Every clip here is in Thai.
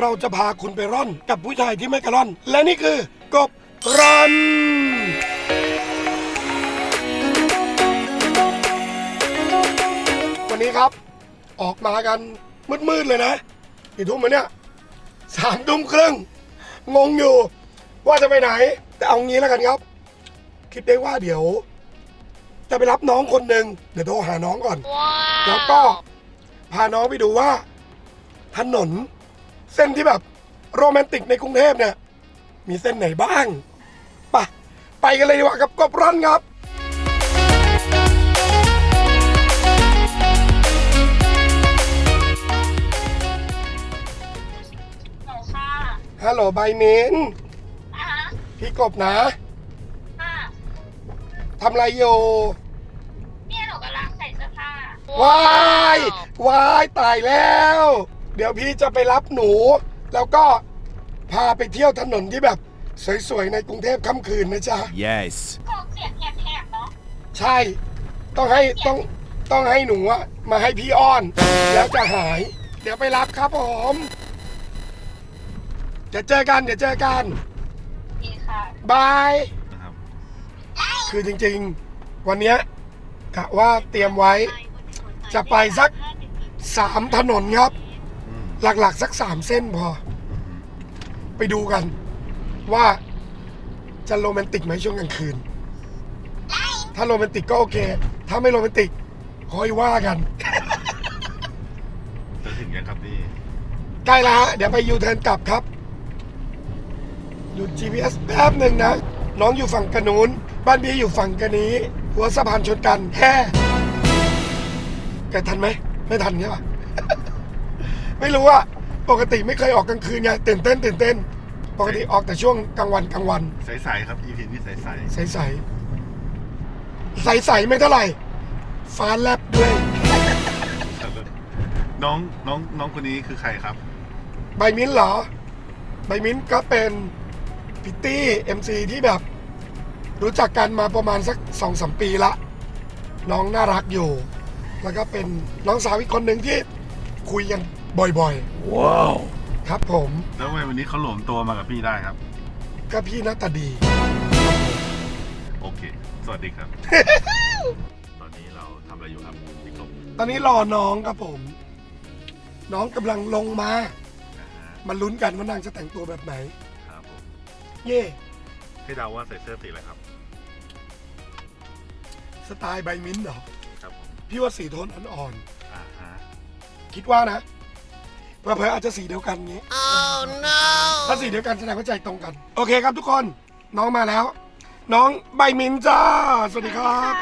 เราจะพาคุณไปร่อนกับผู้ชายที่ไม่กระร่อน และนี่คือกบร่อนวันนี้ครับออกมากันมืดๆเลยนะกี่ทุ่มมาเนี่ยสามทุ่มครึ่งงงอยู่ ว่าจะไปไหน แต่เอางี้แล้วกันครับ คิดได้ว่าเดี๋ยว จะไปรับน้องคนหนึ่งเดี๋ยวโทรหาน้องก่อน แล้วก็พาน้องไปดูว่า ถนน เส้นที่แบบโรแมนติกในกรุงเทพเนี่ย มีเส้นไหนบ้างไปไปกันเลยดีกว่ากับกบร่อนครับหนูค่ะฮัลโหลไบมินอะฮะพี่กบนะค่ะทำอะไรอยู่เนี่ยหนูกำลังใส่เสื้อผ้าว้ายวายตายแล้วเดี๋ยวพี่จะไปรับหนู แล้วก็พาไปเที่ยวถนนที่แบบ สวยๆ ในกรุงเทพค่ำคืนนะจ๊ะ Yes. กองเสียงแหบๆเนาะใช่ ต้องให้ต้องต้องให้หนูอะมาให้พี่อ้อน แล้วจะหาย เดี๋ยวไปรับครับผมเดี๋ยวเจอกันเดี๋ยวเจอกันดีค่ะบายคือจริงๆ วันเนี้ยกะว่าเตรียมไว้จะไปสักสามถนนครับ หลักๆ สักสามเส้นพอ ไปดูกัน ว่าจะโรแมนติกไหมช่วงกลางคืน ถ้าโรแมนติกก็โอเค ถ้าไม่โรแมนติกค่อยว่ากัน จะถึงยังครับพี่ใกล้แล้วฮะ เดี๋ยวไปยูเทิร์นกลับครับ หยุด GPS แป๊บหนึ่งนะ น้องอยู่ฝั่งกระนูนบ้านพี่อยู่ฝั่งกระนี้ หัวสะพานชนกันแค่แกทันไหม ไม่ทันใช่ปะ ไม่รู้ว่าปกติไม่เคยออกกลางคืนไงตื่นเต้นตื่นเต้น ปกติออกแต่ช่วงกลางวันกลางวัน ใสๆครับ EP นี้ใสใสใสใสใสๆไม่เท่าไหร่ฟ้าแลบด้วยๆน้องน้องน้องคนนี้คือใครครับ ใบมิ้นท์เหรอ ใบมิ้นท์ก็เป็นพิตตี้เอ็มซีที่แบบ รู้จักกันมาประมาณสักสองสมปีละ น้องน่ารักอยู่ แล้วก็เป็นน้องสาวอีกคนหนึ่งที่คุยกัน บ่อย Wow. ๆครับผม แล้วทำไมวันนี้เขาหลวมตัวมากับพี่ได้ครับ ก็พี่หน้าตาดี โอเค สวัสดีครับ ตอนนี้เราทำอะไรอยู่ครับพี่กบตอนนี้รอน้องครับผม น้องกำลังลงมานะฮะมาลุ้นกันว่านางจะแต่งตัวแบบไหน ครับผมเย่ให้เดาว่าใส่เสื้อสีอะไรครับ สไตล์ใบมิ้นท์เหรอ ครับผมพี่ว่าสีโทนอ่อนอ่าฮะๆคิดว่านะ เผื่อๆอาจจะสีเดียวกันงี้ Oh no. ถ้าสีเดียวกันแสดงว่าใจตรงกัน โอเคครับทุกคนน้องมาแล้ว น้องใบมินจ้า สวัสดีครับ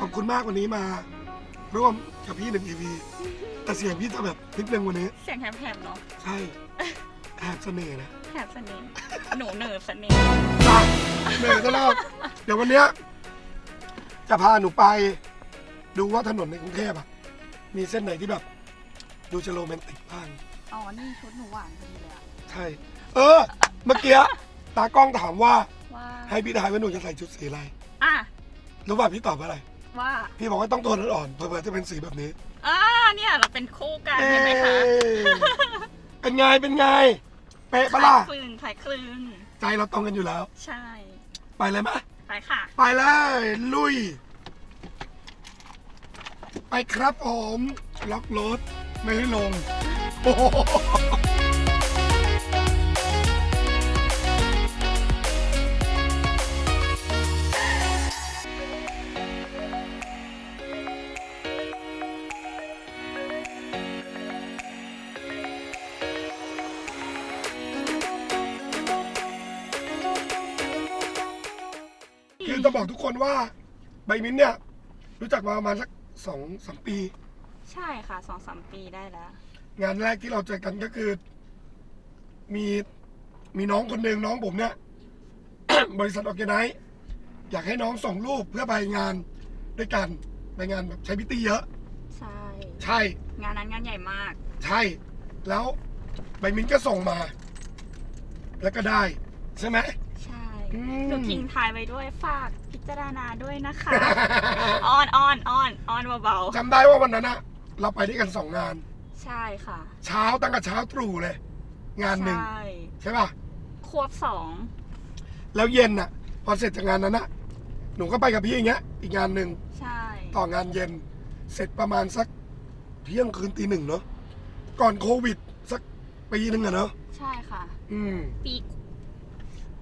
ขอบคุณมากวันนี้มา ร่วมกับพี่หนึ่งอีพีแต่เสียงพี่จะแบบนิดนึงวันนี้ เสียงแหบๆเนาะ ใช่ แอบเสน่ห์นะ แหบเสน่ห์หนูเหนือเสน่ห์จ้าเหนื่อยตลอดเดี๋ยววันเนี้ยจะพาหนูไป ดูว่าถนนในกรุงเทพอะมีเส้นไหนที่แบบ ดูจะโรแมนติกบ้าง อ๋อ นี่ชุดหนูหวานพอดีเลยอะใช่ เออ เมื่อกี้ตากล้องถามว่า ว่า ให้พี่ทายว่าหนูจะใส่ชุดสีอะไร อะ รู้ป่ะพี่ตอบว่าอะไร ว่าพี่บอกว่าต้องโทนอ่อนๆเผื่อๆจะเป็นสีแบบนี้อ่าเนี่ยเราเป็นคู่กันเอ๊เห็นไหมคะ เป็นไง เป็นไง เป๊ะปะล่ะ คลึงคล้ายคลึงใจเราตรงกันอยู่แล้ว ใช่ ไปเลยไหมไปค่ะ ไปเลย ลุย ไปครับผม ล็อกรถ ไม่ให้ลง โอ้โห บอกทุกคนว่าใบมิ้นท์เนี่ยรู้จักมาประมาณสักสองสามปี ใช่ค่ะสองสามปีได้แล้ว งานแรกที่เราเจอกันก็คือ มีมีน้องคนหนึ่งน้องผมเนี่ย บริษัทออร์แกไนซ์อยากให้น้องส่งรูปเพื่อไปงานด้วยกันไปงานแบบใช้พิตตี้เยอะ ใช่ ใช่ งานนั้นงานใหญ่มาก ใช่ แล้วใบมิ้นก็ส่งมา แล้วก็ได้ ใช่ไหมใช่อืมหนูทิ้งท้ายไว้ด้วยฝากพิ จารณาด้วยนะคะออนออนออนออนเบาจำได้ว่าวันนั้นอะเราไปด้วยกันสองงาน ๆใช่ค่ะเช้าตั้งแต่เช้าตรู่เลย งานหนึ่งใช่ใช่ป่ะ ควบสองแล้วเย็นอะพอเสร็จจากงานนั้นอะหนูก็ไปกับพี่อย่างเงี้ย อีกงานหนึ่งใช่ต่องานเย็น เสร็จประมาณสักเที่ยงคืนตีหนึ่งเนาะก่อนโควิด สักปีหนึ่งอะเนาะใช่ค่ะ อืม ปี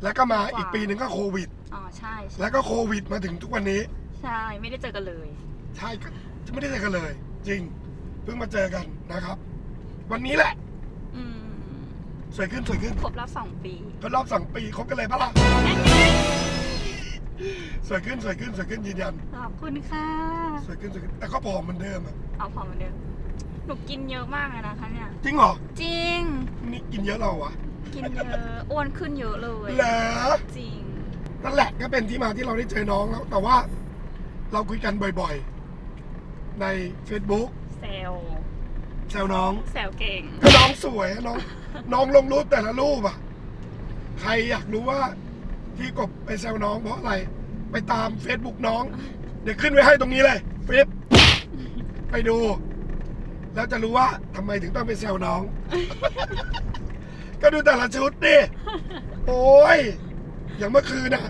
แล้วก็มาปีกว่าอีกปีหนึ่งก็โควิด อ๋อใช่ใช่แล้วก็โควิดมาถึงทุกวันนี้ ใช่ไม่ได้เจอกันเลย ใช่ก็จะไม่ได้เจอกันเลย จริง เพิ่งมาเจอกันนะครับ วันนี้แหละ อืมสวยขึ้นสวยขึ้นครบรอบสองปีก็รอบสองปีคบกันเลยปะล่ะสวยขึ้นสวยขึ้นสวยขึ้นยืนยันขอบคุณค่ะสวยขึ้นสวยขึ้นแต่ก็ผอมเหมือนเดิมอะเอาพอเหมือนเดิมหนูกินเยอะมากเลยนะคะเนี่ย จริงเหรอจริง นี่กินเยอะเราวะกินเยอะอ้วนขึ้นเยอะเลย เหรอจริง นั่นแหละก็เป็นที่มาที่เราได้เจอน้องแล้ว แต่ว่าเราคุยกันบ่อยๆ ใน Facebook แซวแซวน้องแซวเก่ง ก็น้องสวยอะน้อง น้องลงรูปแต่ละรูปอะใครอยากรู้ว่าที่กบไปแซวน้องเพราะอะไร ไปตาม Facebook น้อง เดี๋ยวขึ้นไว้ให้ตรงนี้เลยฟิปไปดู แล้วจะรู้ว่าทำไมถึงต้องไปแซวน้อง ก็ดูแต่ละชุดดิโอ้ย อย่างเมื่อคืนอะ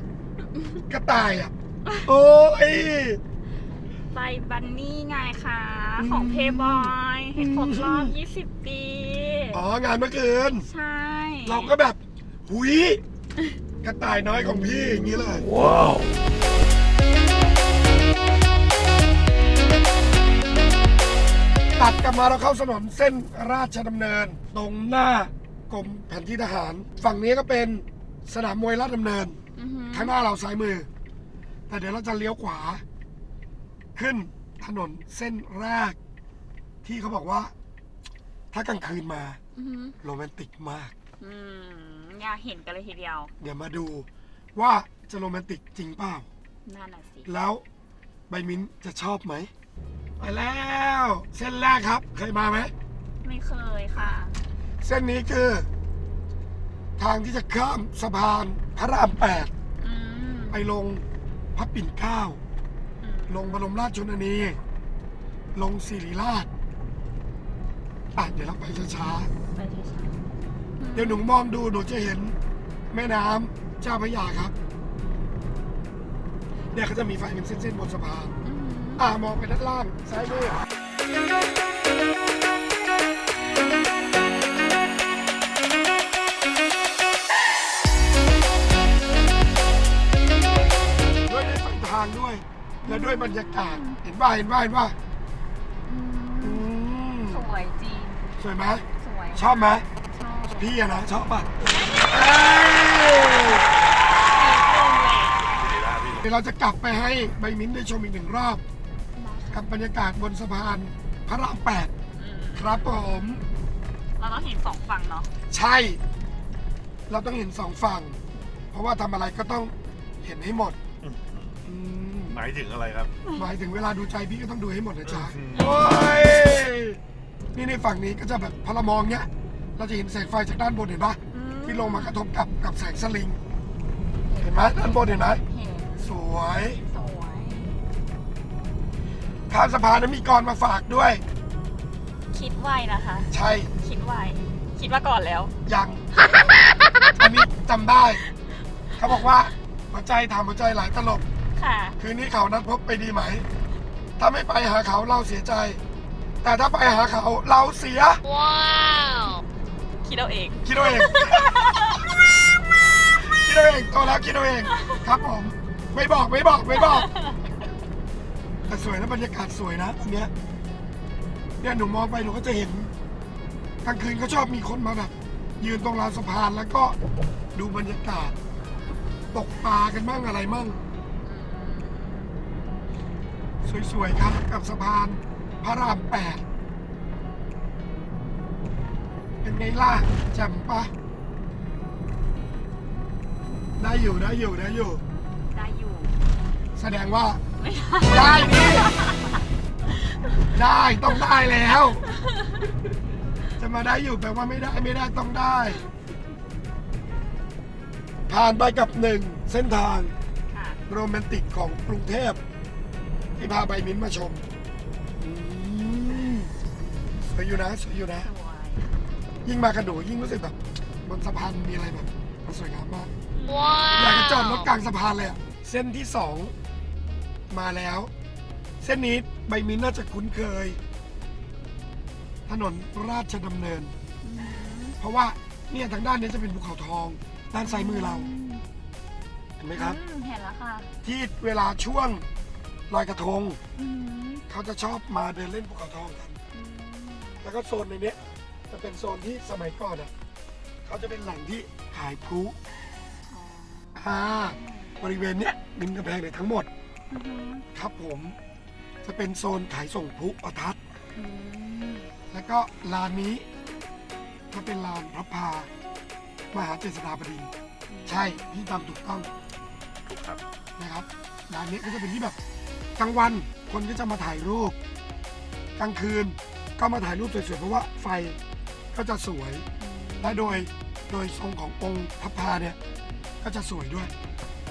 กระต่ายอะโอ้ย ไปบันนี่ไงคะอืมของเพย์บอยเห็นครบรอบ 20 ปี อ๋องานเมื่อคืน ใช่เราก็แบบหุยกระต่ายน้อยของพี่อย่างนี้เลยตัดกลับมาเราเข้าถนนเส้นราชดำเนิน ตรงหน้ากรมแผนที่ทหาร ฝั่งนี้ก็เป็น สนามมวยราชดำเนิน อือหือข้างหน้าเราซ้ายมือ แต่เดี๋ยวเราจะเลี้ยวขวา ขึ้นถนนเส้นแรก ที่เขาบอกว่า ถ้ากลางคืนมาอือหือโรแมนติกมาก อืมอยากเห็นกันเลยทีเดียว เดี๋ยวมาดูว่าจะโรแมนติกจริงเปล่า นั่นน่ะสิ แล้วใบมิ้นจะชอบไหม ไปแล้ว เส้นแรกครับ เคยมาไหม ไม่เคยค่ะ เส้นนี้คือ ทางที่จะข้ามสะพานพระรามแปดอืมไปลงพระปิ่นเกล้า อืมลงบรมราชชนนี ลงศิริราชอะเดี๋ยวเราไปช้าไปช้าๆๆเดี๋ยวหนูมองดูหนูจะเห็นแม่น้ำเจ้าพระยาครับ เนี่ยเขาจะมีไฟเป็นเส้นๆบนสะพาน อืม อ่ามองไปด้านล่างซ้ายมือ และด้วยบรรยากาศ เห็นว่าเห็นว่าเห็นว่าอือืมมสวยจริง สวยไหมสวยชอบไหมชอบพี่อะนะชอบป่ะเอ้ยเดี๋ยวเราจะกลับไปให้ใบมิ้นได้ชมอีกหนึ่งรอบ กับบรรยากาศบนสะพานพระรามแปดอืมครับผม เราต้องเห็นสองฝั่งเนาะใช่ เราต้องเห็นสองฝั่ง เพราะว่าทำอะไรก็ต้องเห็นให้หมดอืม หมายถึงอะไรครับหมายถึงเวลาดูใจพี่ก็ต้องดูให้หมดนะจ๊ะอืมโอ้ยนี่ในฝั่งนี้ก็จะแบบพอเรามองเนี้ย เราจะเห็นแสงไฟจากด้านบนเห็นปะอืมที่ลงมากระทบกับกับแสงสลิง เห็นไหมด้านบนเห็นไหมเห็นสวยสวยข้ามสะพานนั้นมีกรมาฝากด้วย คิดไวนะคะ ใช่คิดไวคิดว่าก่อนแล้ว ยังอันนี้จำได้ เขาบอกว่าหัวใจทำหัวใจหลายตลบ ค่ะ คืนนี้เขานัดพบไปดีไหม ถ้าไม่ไปหาเขาเราเสียใจ แต่ถ้าไปหาเขาเราเสียคิดเอาเอง คิดเอาเอง คิดเอาเองโตแล้วคิดเอาเอง ครับผม ไม่บอกไม่บอกไม่บอก แต่สวยนะบรรยากาศสวยนะอันเนี้ยเนี่ยหนูมองไปหนูก็จะเห็นกลางคืนก็ชอบมีคนมาแบบ ยืนตรงราวสะพานแล้วก็ดูบรรยากาศ ตกปลากันมั่งอะไรมั่ง สวยๆครับกับสะพานพระรามแปดเป็นไงล่ะแจ่มปะได้อยู่ได้อยู่ได้อยู่ ได้อยู่ แสดงว่า ไม่ได้ได้ดิได้ต้องได้แล้ว จะมาได้อยู่แปลว่าไม่ได้ไม่ได้ต้องได้ ผ่านไปกับหนึ่งเส้นทางค่ะ โรแมนติกของกรุงเทพ ที่พาใบมิ้นท์มาชมอืมสวยอยู่นะสวยอยู่นะ สวยยิ่งมากันหนูยิ่งรู้สึกแบบบนสะพานมีอะไรแบบมันสวยงามมากอยากจะจอดรถกลางสะพานเลยอะเส้นที่สองมาแล้ว เส้นนี้ใบมิ้นท์น่าจะคุ้นเคย ถนนราชดำเนินอืมเพราะว่าเนี่ยทางด้านนี้จะเป็นภูเขาทอง ด้านซ้ายมือเราเห็นไหมครับ อืมเห็นแล้วค่ะ ที่เวลาช่วง ลอยกระทง อืมเขาจะชอบมาเดินเล่นภูเขาทองกัน อืมแล้วก็โซนในเนี้ยจะเป็นโซนที่สมัยก่อนอะเขาจะเป็นแหล่งที่ขายพลุอ๋ออ่าบริเวณเนี้ยริมกำแพงเลยทั้งหมดอือหือครับผม จะเป็นโซนขายส่งพลุประทัด อืมแล้วก็ลานนี้ก็เป็นลานพระพามหาเจษฎาบดินทร์ใช่พี่ทำถูกต้องถูกครับนะครับร้านนี้ก็จะเป็นที่แบบ กลางวันคนก็จะมาถ่ายรูป กลางคืนก็มาถ่ายรูปสวยๆเพราะว่าไฟก็จะสวย และโดยโดยทรงขององค์พระพาเนี่ยก็จะสวยด้วย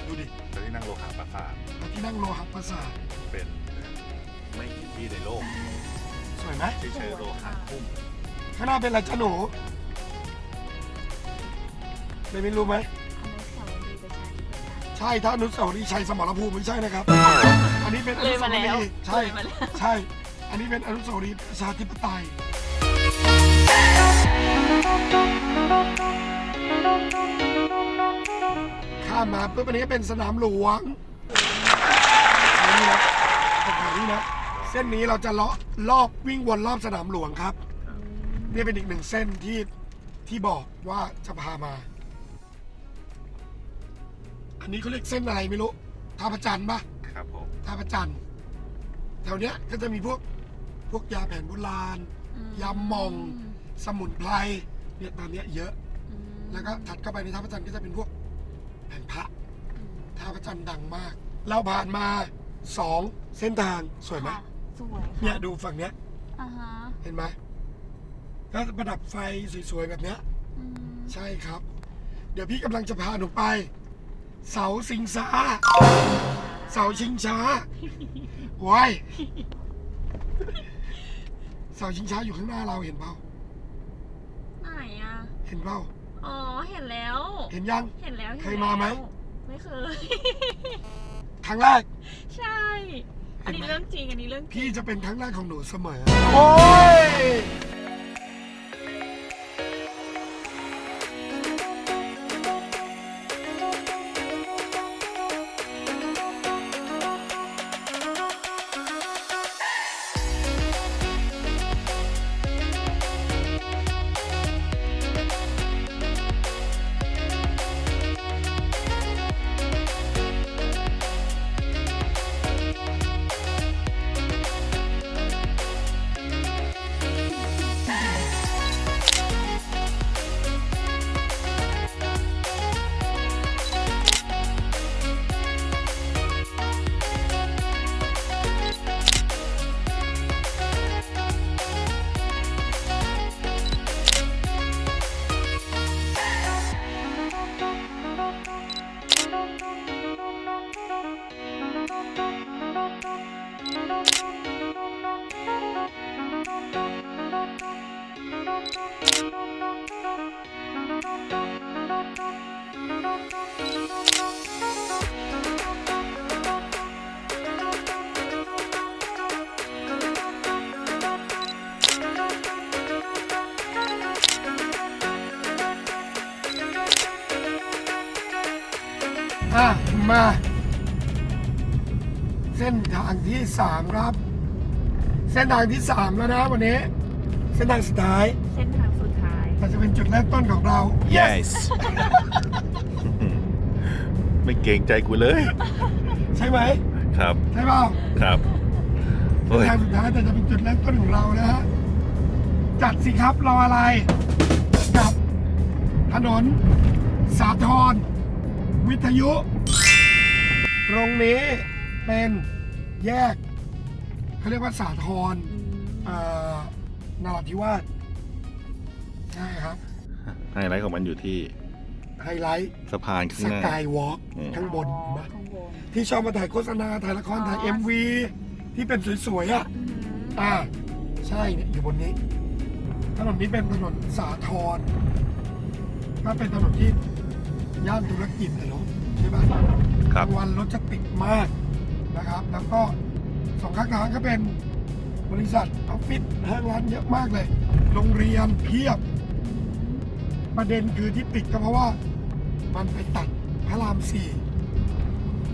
ดูดิแล้วที่นั่งโลหะปราสาทแล้วที่นั่งโลหะประสาทเป็นไม่กี่ที่ในโลกสวยไหมที่ใช้โลหะหุ้มข้างหน้าเป็นอะไรจ้าหนูไม่ไม่รู้ไหมอนุสาวรีย์ประชาธิปไตยใช่ถ้าอนุสาวรีย์ชัยสมรภูมิไม่ใช่นะครับ อันนี้เป็นอเลนุยสามาแล้วรีย์ใช่เลยมาแล้ว ใช่ อันนี้เป็นอนุสาวรีย์ประชาธิปไตย ข้ามมาปุ๊บอันนี้ก็เป็นสนามหลวงสายนี้นะตรงแถวนี้นะเส้นนี้เราจะเลาะรอบวิ่งวนรอบสนามหลวงครับ นี่เป็นอีกหนึ่งเส้นที่ที่บอกว่าจะพามา อันนี้เขาเรียกเส้นอะไรไม่รู้ท่าพระจันทร์ปะ ครับผมท่าพระจันทร์แถวเนี้ยก็จะมีพวกพวกยาแผนโบราณ ยำมอง สมุนไพรเนี่ยตอนเนี้ยเยอะ อืมแล้วก็ถัดเข้าไปในท่าพระจันทร์ก็จะเป็นพวกแผ่นพระท่าพระจันทร์ดังมาก เราผ่านมาสองเส้นทางสวยไหมค่ะสวยค่ะเนี่ยดูฝั่งเนี้ยอ่าฮะเห็นไหมก็ประดับไฟสวยๆแบบเนี้ย อืมใช่ครับ เดี๋ยวพี่กำลังจะพาหนูไป เสาสิงสา เสาชิงช้าว้ายเสาชิงช้าอยู่ข้างหน้าเราเห็นเปล่า ไหนอะ เห็นเปล่า อ๋อ เห็นแล้ว เห็นยัง เห็นแล้วห็นเคยมาไหมแล้วไม่เคย ครั้งแรก ใช่ อันนี้เห็นไหมเรื่องจริง อันนี้เรื่องจริง พี่จะเป็นครั้งแรกของหนูเสมอ โอ้ย เส้นทางที่สามครับ เส้นทางที่สามแล้วนะวันนี้ เส้นทางสุดท้ายเส้นทางสุดท้าย มันจะเป็นจุดเริ่มต้นของเรา yes ไม่เกรงใจกูเลย ใช่ไหมครับ ใช่เปล่าครับเส้โอ้นยทางสุดท้ายแต่จะเป็นจุดเริ่มต้นของเรานะฮะจัดสิครับรออะไร กับถนน สาทรวิทยุ ตรงนี้ เป็นแยกเขาเรียกว่าสาทรเอ่อนราธิวาสใช่ครับ ไฮไลท์ของมันอยู่ที่ไฮไลท์สะพานข้างสหน้า กายวอล์กอืมข้างบนอ๋อเห็นปะข้างบนที่ชอบมาถ่ายโฆษณา ถ่ายละคร ถ่ายอ๋อ MV ที่เป็นสวยๆอะ อืมอ่า ใช่เนี่ยอยู่บนนี้ ถนนนี้เป็นถนนสาทรก็เป็นถนนที่ย่านธุรกิจนะเนาะใช่ปะคกรับลางวันรถจะติดมาก นะครับ แล้วก็สองข้างทางก็เป็นบริษัทออฟฟิศห้างร้านเยอะมากเลย โรงเรียนเพียบ ประเด็นคือที่ติดก็เพราะว่า มันไปตัดพระรามสี่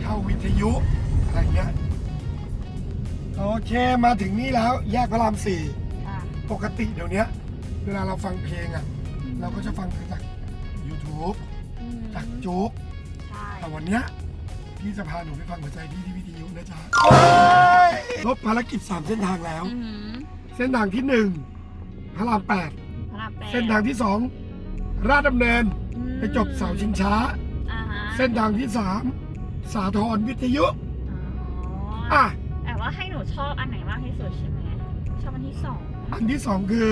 เข้าวิทยุอะไรเงี้ยโอเคมาถึงนี่แล้วแยกพระรามสี่อะปกติเดี๋ยวเนี้ยเวลาเราฟังเพลงอะ เราก็จะฟังจาก YouTube อืมจากโจ๊กใช่แต่วันเนี้ยพี่จะพาหนูไปฟังหัวใจพี่ที่วิทยุ นะจ๊ะลบภารกิจ 3 เส้นทางแล้ว อืมเส้นทางที่ 1 พระราม พระรามแปด8 เส้นทางที่ 2 ราชดำเนินอืมไปจบเสาชิงช้า อ่าฮะเส้นทางที่ 3 สาทรวิทยุ อ๋ออะ แต่ว่าให้หนูชอบอันไหนมากที่สุดใช่ไหมชอบอันที่สองอันที่ 2 คือ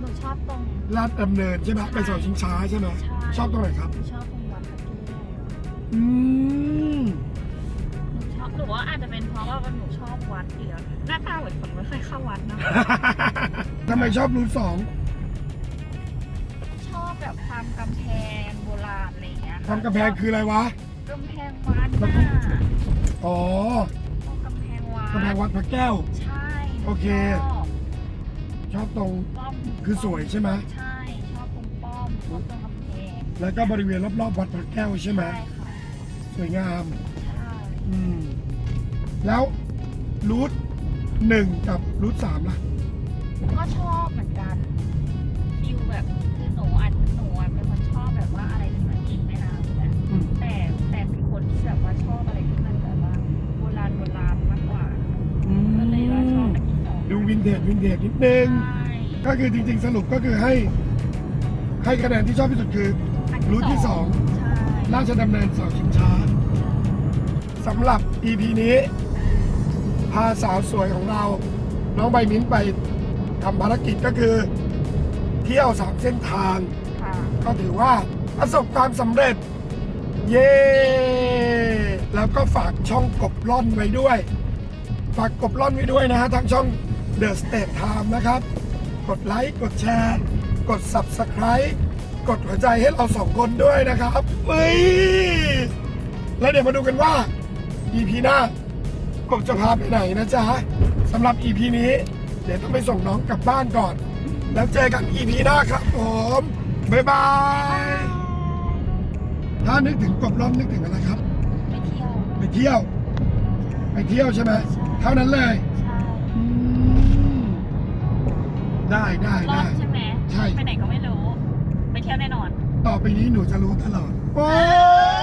หนูชอบตรง ราชดำเนินใช่ไหมไปเสาชิงช้าใช่ไหมใช่ ชอบตรงไหนครับ หนูชอบตรงวัดพระแก้วอืมห นูชอบหนูว่าอาจจะเป็นเพราะว่าหนูชอบวัดเดียวหน้าตาเหมือนคนไม่เคยเข้าวัดนะทำไมชอบรูทสองชอบแบบความกำแพงโบราณอะไรอย่างเงี้ยทำกำแพงคืออะไรวะกำแพงวัดแล้วน่ะก็อ๋อชอบกำแพงวัดกำแพงวัดพระแก้ว ใช่หนูโอเค ชอบชอบตรง ป้อมคือสวยใช่ไหม ใช่ชอบตรงป้อมชอบตรงกำแพงแล้วก็บริเวณรอบๆวัดพระแก้วใช่ไหม ใช่ค่ะสวยงาม ใช่ อืม แล้วรูทหนึ่งกับรูทสามล่ะ ก็ชอบเหมือนกันฟิลแบบคือหนูอะหนูอะเป็นคนชอบแบบว่าอะไรที่มันติดแม่น้ำอยู่แล้วอืม แต่แต่เป็นคนที่แบบว่าชอบอะไรที่มันแบบว่าโบราณโบราณมากกว่าอืก็เลยว่าชอบมอันที่สองดูวินเทจวินเทจนิดนึง ใช่ก็คือจริงๆสรุปก็คือให้ ให้คะแนนที่ชอบที่สุดคือ อันรูทที่สอง ใช่ราชดำเนินเสาชิงช้าสำหรับ EP นี้พาสาวสวยของเรา น้องใบมิ้นไปทำภารกิจก็คือ เที่ยวสามเส้นทาง ค่ะก็ถือว่าประสบความสำเร็จ เย้ แล้วก็ฝากช่องกบล่อนไว้ด้วย ฝากกบล่อนไว้ด้วยนะฮะทางช่อง The State Time นะครับ กดไลค์กดแชร์ กด Subscribe กดหัวใจให้เราสองคนด้วยนะครับเฮ้ย แล้วเดี๋ยวมาดูกันว่า EP หน้า กบจะพาไปไหนนะจ๊ะสำหรับ EP นี้ เดี๋ยวต้องไปส่งน้องกลับบ้านก่อน แล้วเจอกัน EP หน้าครับผมบ๊ายบาย ถ้านึกถึงกบล่อนนึกถึงอะไรครับ ไปเที่ยว ไปเที่ยว ไปเที่ยวใช่ไหมเท่านั้นเลยใช่อืมได้ได้รอได้บใช่ไหมใช่ ไปไหนก็ไม่รู้ ไปเที่ยวแน่นอน ต่อไปนี้หนูจะรู้ตลอดว้า